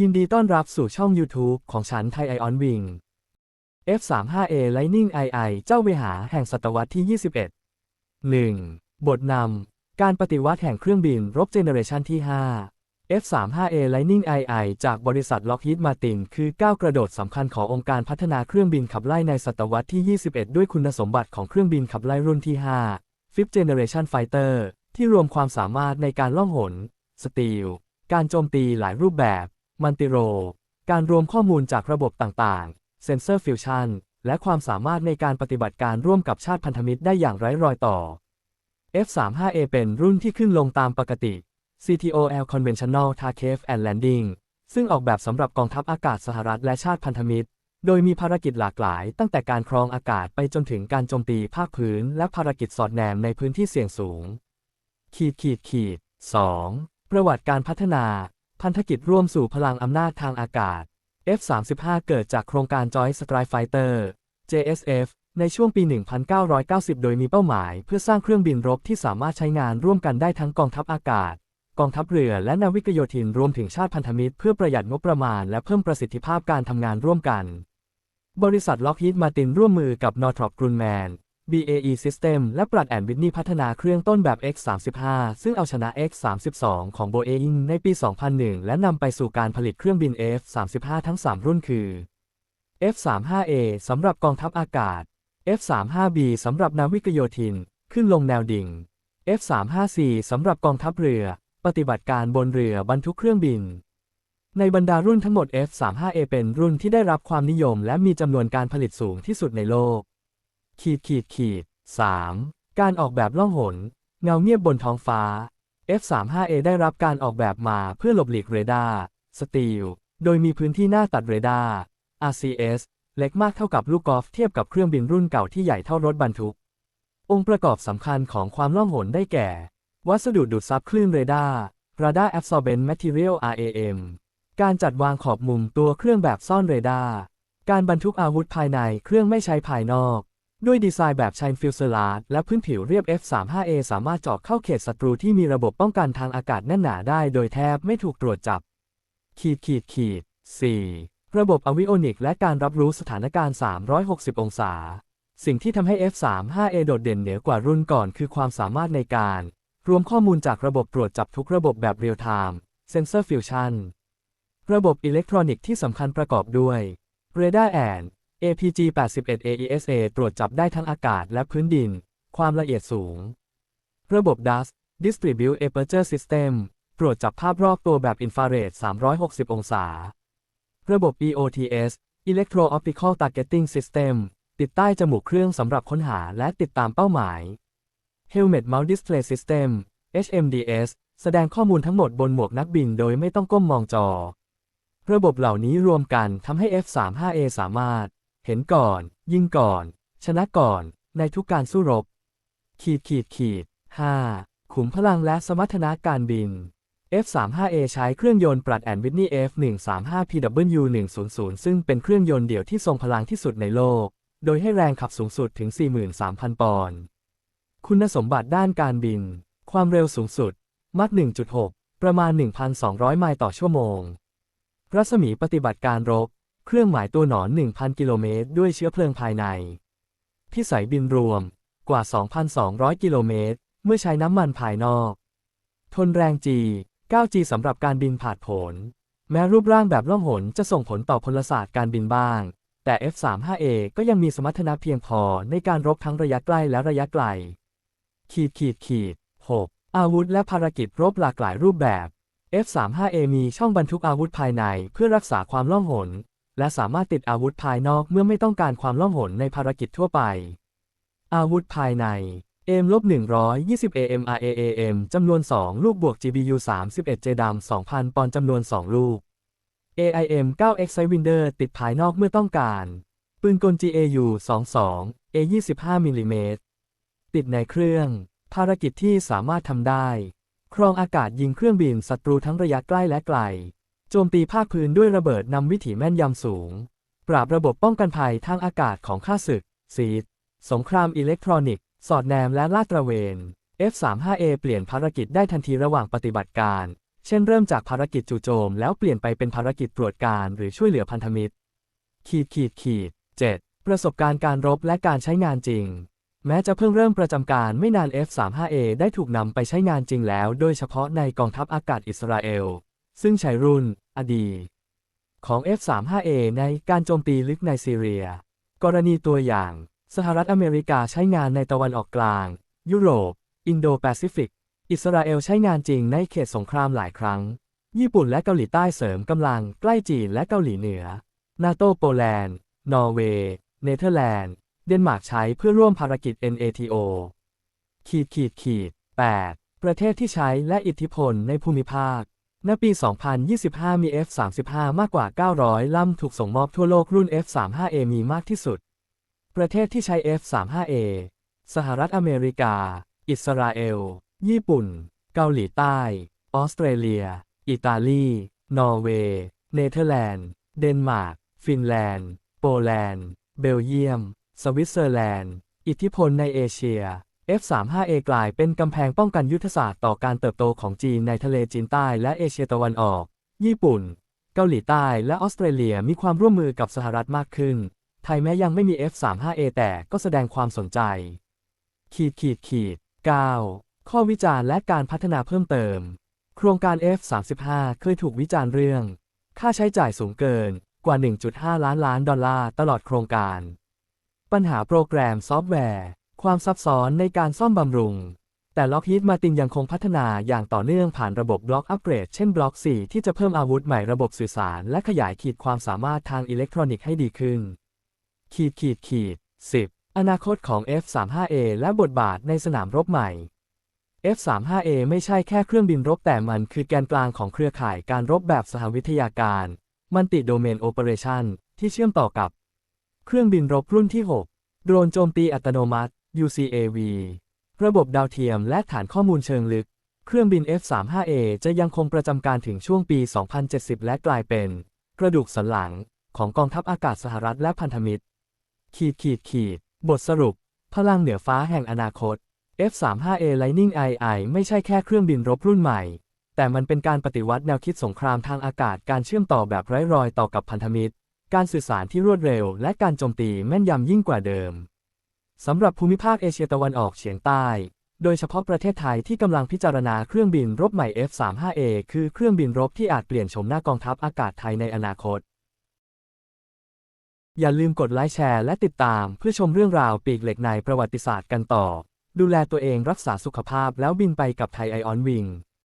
ยินดีต้อนรับสู่ช่อง YouTube ของฉันไทยไอออนวิง F35A Lightning II เจ้าเวหาแห่งศตวรรษที่ 21 1. บทนำ การปฏิวัติแห่งเครื่องบินรบเจเนเรชันที่ 5 F35A Lightning II จากบริษัท Lockheed Martin คือก้าวกระโดดสำคัญขององค์การพัฒนาเครื่องบินขับไล่ในศตวรรษที่ 21 ด้วยคุณสมบัติของเครื่องบินขับไล่รุ่นที่ 5 Fifth Generation Fighter ที่รวมความสามารถในการล่องหน สตีล การโจมตีหลายรูปแบบ มันติโร การรวมข้อมูลจากระบบต่างๆ เซนเซอร์ฟิวชันและความสามารถในการปฏิบัติการร่วมกับชาติพันธมิตรได้อย่างไร้รอยต่อ F35A เป็นรุ่นที่ขึ้นลงตามปกติ CTOL Conventional Takeoff and Landing ซึ่งออกแบบสำหรับกองทัพอากาศสหรัฐและชาติพันธมิตร โดยมีภารกิจหลากหลาย ตั้งแต่การครองอากาศไปจนถึงการโจมตีภาคพื้น และภารกิจสอดแนมในพื้นที่เสี่ยงสูง ขีดขีดขีด 2. ประวัติการพัฒนา พันธกิจร่วมสู่พลังอำนาจทางอากาศ F-35 เกิดจากโครงการ Joint Strike Fighter JSF ในช่วงปี 1990 โดยมีเป้าหมายเพื่อสร้างเครื่องบินรบที่สามารถใช้งานร่วมกันได้ทั้งกองทัพอากาศ กองทัพเรือและนาวิกโยธินรวมถึงชาติพันธมิตรเพื่อประหยัดงบประมาณและเพิ่มประสิทธิภาพการทำงานร่วมกัน บริษัท Lockheed Martin ร่วมมือกับ Northrop Grumman BAE System และปรัดแอน วิทนีพัฒนาเครื่องต้นแบบ X-35 ซึ่งเอาชนะ X-32 ของ Boeing ในปี 2001 และนำไปสู่การผลิตเครื่องบิน F-35 ทั้ง 3 รุ่นคือ F-35A สำหรับกองทัพอากาศ F-35B สำหรับนาวิกโยธิน ขึ้นลงแนวดิ่ง F-35C สำหรับกองทัพเรือ ปฏิบัติการบนเรือบรรทุกเครื่องบิน ในบรรดารุ่นทั้งหมด F-35A เป็นรุ่นที่ได้รับความนิยม และมีจำนวนการผลิตสูงที่สุดในโลก ขีดขีดขีด 3. การออกแบบล่องหน เงาเงียบบนท้องฟ้า F-35A ได้รับการออกแบบมาเพื่อหลบหลีกเรดาร์สตีล โดยมีพื้นที่หน้าตัดเรดาร์ RCS เล็กมากเท่ากับลูกกอล์ฟเทียบกับเครื่องบินรุ่นเก่าที่ใหญ่เท่ารถบรรทุก องค์ประกอบสำคัญของความล่องหนได้แก่ วัสดุดูดซับคลื่นเรดาร์ Radar Absorbent Material RAM การจัดวางขอบมุมตัวเครื่องแบบซ่อนเรดาร์ การบรรทุกอาวุธภายในเครื่องไม่ใช้ภายนอก ด้วยดีไซน์แบบชันฟิลเซอร์ลาและพื้นผิวเรียบ F35A สามารถเจาะเข้าเขตศัตรูที่มีระบบป้องกันทางอากาศแน่นหนาได้โดยแทบไม่ถูกตรวจจับ ขีดขีดขีด 4. ระบบอวิโอนิกและการรับรู้สถานการณ์ 360 องศา สิ่งที่ทำให้ F35A โดดเด่นเหนือกว่ารุ่นก่อนคือความสามารถในการ รวมข้อมูลจากระบบตรวจจับทุกระบบแบบเรียลไทม์เซนเซอร์ฟิวชันระบบอิเล็กทรอนิกส์ที่สำคัญประกอบด้วย Radar and APG 81 AESA ตรวจจับได้ทั้งอากาศและพื้นดิน ความละเอียดสูง ระบบ DUS Distribute Aperture System ตรวจจับภาพรอบตัวแบบอินฟราเรด 360 องศา ระบบ EOTS Electro Optical Targeting System ติดใต้จมูกเครื่องสำหรับค้นหาและติดตามเป้าหมาย Helmet Mount Display System HMDS แสดงข้อมูลทั้งหมดบนหมวกนักบินโดยไม่ต้องก้มมองจอ ระบบเหล่านี้รวมกันทำให้ F35A สามารถ เห็นก่อน ยิงก่อน ชนะก่อน ในทุกการสู้รบ ขีดขีดขีด 5. ขุมพลังและสมรรถนะการบิน F35A ใช้เครื่องยนต์ปรัดแอนวิทนี่ F-135PW100 ซึ่งเป็นเครื่องยนต์เดี่ยวที่ทรงพลังที่สุดในโลก โดยให้แรงขับสูงสุดถึง 43,000 ปอนด์ คุณสมบัติด้านการบิน ความเร็วสูงสุด มัก 1.6 ประมาณ 1,200 ไมล์ต่อชั่วโมง รัศมีปฏิบัติการรบ เครื่องหมายตัวหนอน 1,000 กิโลเมตร ด้วยเชื้อเพลิงภายใน พิสัยบินรวมกว่า 2,200 กิโลเมตร เมื่อใช้น้ำมันภายนอก ทนแรง G 9G สำหรับการบินผ่านผล แม้รูปร่างแบบล่องหนจะส่งผลต่อพลศาสตร์การบินบ้าง แต่ F35A ก็ยังมีสมรรถนะเพียงพอในการรบทั้งระยะใกล้และระยะไกล ขีดขีดขีด 6. อาวุธและภารกิจรบหลากหลายรูปแบบ F35A มีช่องบรรทุกอาวุธภายในเพื่อรักษาความล่องหน และสามารถติดอาวุธภายนอกเมื่อไม่ต้องการความล่องหนในภารกิจทั่วไป อาวุธภายใน AM ลบ120 AMRAAM จำนวน 2 ลูกบวก GBU 31 J ดำ2,000 ปอนด์จำนวน 2 ลูก AIM 9 X Sidewinder ติดภายนอกเมื่อต้องการ ปืนกล GAU 22 A 25มิลลิเมตรติดในเครื่อง ภารกิจที่สามารถทำได้ ครองอากาศยิงเครื่องบินศัตรูทั้งระยะใกล้และไกล จมตีภาคพื้นด้วยระเบิดนำวิถีแม่นยำสูง ปราบระบบป้องกันภัยทางอากาศของข้าศึก ซีด สงครามอิเล็กทรอนิกส์ สอดแนมและลาดตระเวน F35A เปลี่ยนภารกิจได้ทันทีระหว่างปฏิบัติการ เช่นเริ่มจากภารกิจจู่โจม แล้วเปลี่ยนไปเป็นภารกิจตรวจการหรือช่วยเหลือพันธมิตร ขีดขีดขีด 7. ประสบการณ์การรบและการใช้งานจริง แม้จะเพิ่งเริ่มประจำการไม่นาน F-35A ได้ถูกนำไปใช้งานจริงแล้ว โดยเฉพาะในกองทัพอากาศอิสราเอล ซึ่งใช้รุ่น อดีต ของ F-35A ในการโจมตีลึกในซีเรีย กรณีตัวอย่าง สหรัฐอเมริกาใช้งานในตะวันออกกลาง ยุโรป อินโดแปซิฟิก อิสราเอลใช้งานจริงในเขตสงครามหลายครั้ง ญี่ปุ่นและเกาหลีใต้เสริมกำลังใกล้จีนและเกาหลีเหนือ นาโตโปแลนด์ นอร์เวย์ เนเธอร์แลนด์ เดนมาร์กใช้เพื่อร่วมภารกิจ NATO ขีดขีดขีด 8. ประเทศที่ใช้และอิทธิพลในภูมิภาค ณปี 2025 มี F-35 มากกว่า 900 ลำถูกส่งมอบทั่วโลกรุ่น F-35A มีมากที่สุด ประเทศที่ใช้ F-35A สหรัฐอเมริกา อิสราเอล ญี่ปุ่น เกาหลีใต้ ออสเตรเลีย อิตาลี นอร์เวย์ เนเธอร์แลนด์ เดนมาร์ก ฟินแลนด์ โปแลนด์ เบลเยียม สวิตเซอร์แลนด์ อิทธิพลในเอเชีย F-35A กลายเป็นกำแพงป้องกันยุทธศาสตร์ต่อการเติบโตของจีนในทะเลจีนใต้และเอเชียตะวันออก ญี่ปุ่น เกาหลีใต้และออสเตรเลียมีความร่วมมือกับสหรัฐมากขึ้น ไทยแม้ยังไม่มี F-35A แต่ก็แสดงความสนใจ ขีดขีดขีด 9. ข้อวิจารณ์และการพัฒนาเพิ่มเติม โครงการ F-35 เคยถูกวิจารณ์เรื่อง ค่าใช้จ่ายสูงเกินกว่า 1.5 ล้านล้านดอลลาร์ตลอดโครงการ ปัญหาโปรแกรมซอฟต์แวร์ ความซับซ้อนในการซ่อมบำรุง แต่ล็อกฮีดมาตินยังคงพัฒนาอย่างต่อเนื่องผ่านระบบบล็อกอัปเกรด เช่นบล็อก 4 ที่จะเพิ่มอาวุธใหม่ระบบสื่อสาร และขยายขีดความสามารถทางอิเล็กทรอนิกส์ให้ดีขึ้น ขีดขีดขีด 10 อนาคตของ F-35A และบทบาทในสนามรบใหม่ F-35A ไม่ใช่แค่เครื่องบินรบแต่มันคือแกนกลางของเครือข่ายการรบแบบสหวิทยาการ มันติโดเมนโอเปอเรชันที่เชื่อมต่อกับ เครื่องบินรบรุ่นที่ 6 โดรนโจมตีอัตโนมัติ UCAV ระบบดาวเทียมและฐานข้อมูลเชิงลึก เครื่องบิน F-35A จะยังคงประจำการถึงช่วงปี 2070 และกลายเป็น กระดูกสันหลังของกองทัพอากาศสหรัฐและพันธมิตร ขีดขีดขีด บทสรุป พลังเหนือฟ้าแห่งอนาคต F-35A Lightning II ไม่ใช่แค่เครื่องบินรบรุ่นใหม่ แต่มันเป็นการปฏิวัติแนวคิดสงครามทางอากาศการเชื่อมต่อแบบไร้รอยต่อกับพันธมิตร การสื่อสารที่รวดเร็ว และการโจมตีแม่นยำยิ่งกว่าเดิม สำหรับภูมิภาคเอเชียตะวันออกเฉียงใต้ โดยเฉพาะประเทศไทยที่กำลังพิจารณาเครื่องบินรบใหม่ F-35A คือเครื่องบินรบที่อาจเปลี่ยนโฉมหน้ากองทัพอากาศไทยในอนาคต อย่าลืมกดไลค์แชร์และติดตามเพื่อชมเรื่องราวปีกเหล็กในประวัติศาสตร์กันต่อ ดูแลตัวเองรักษาสุขภาพแล้วบินไปกับไทยไอออนวิง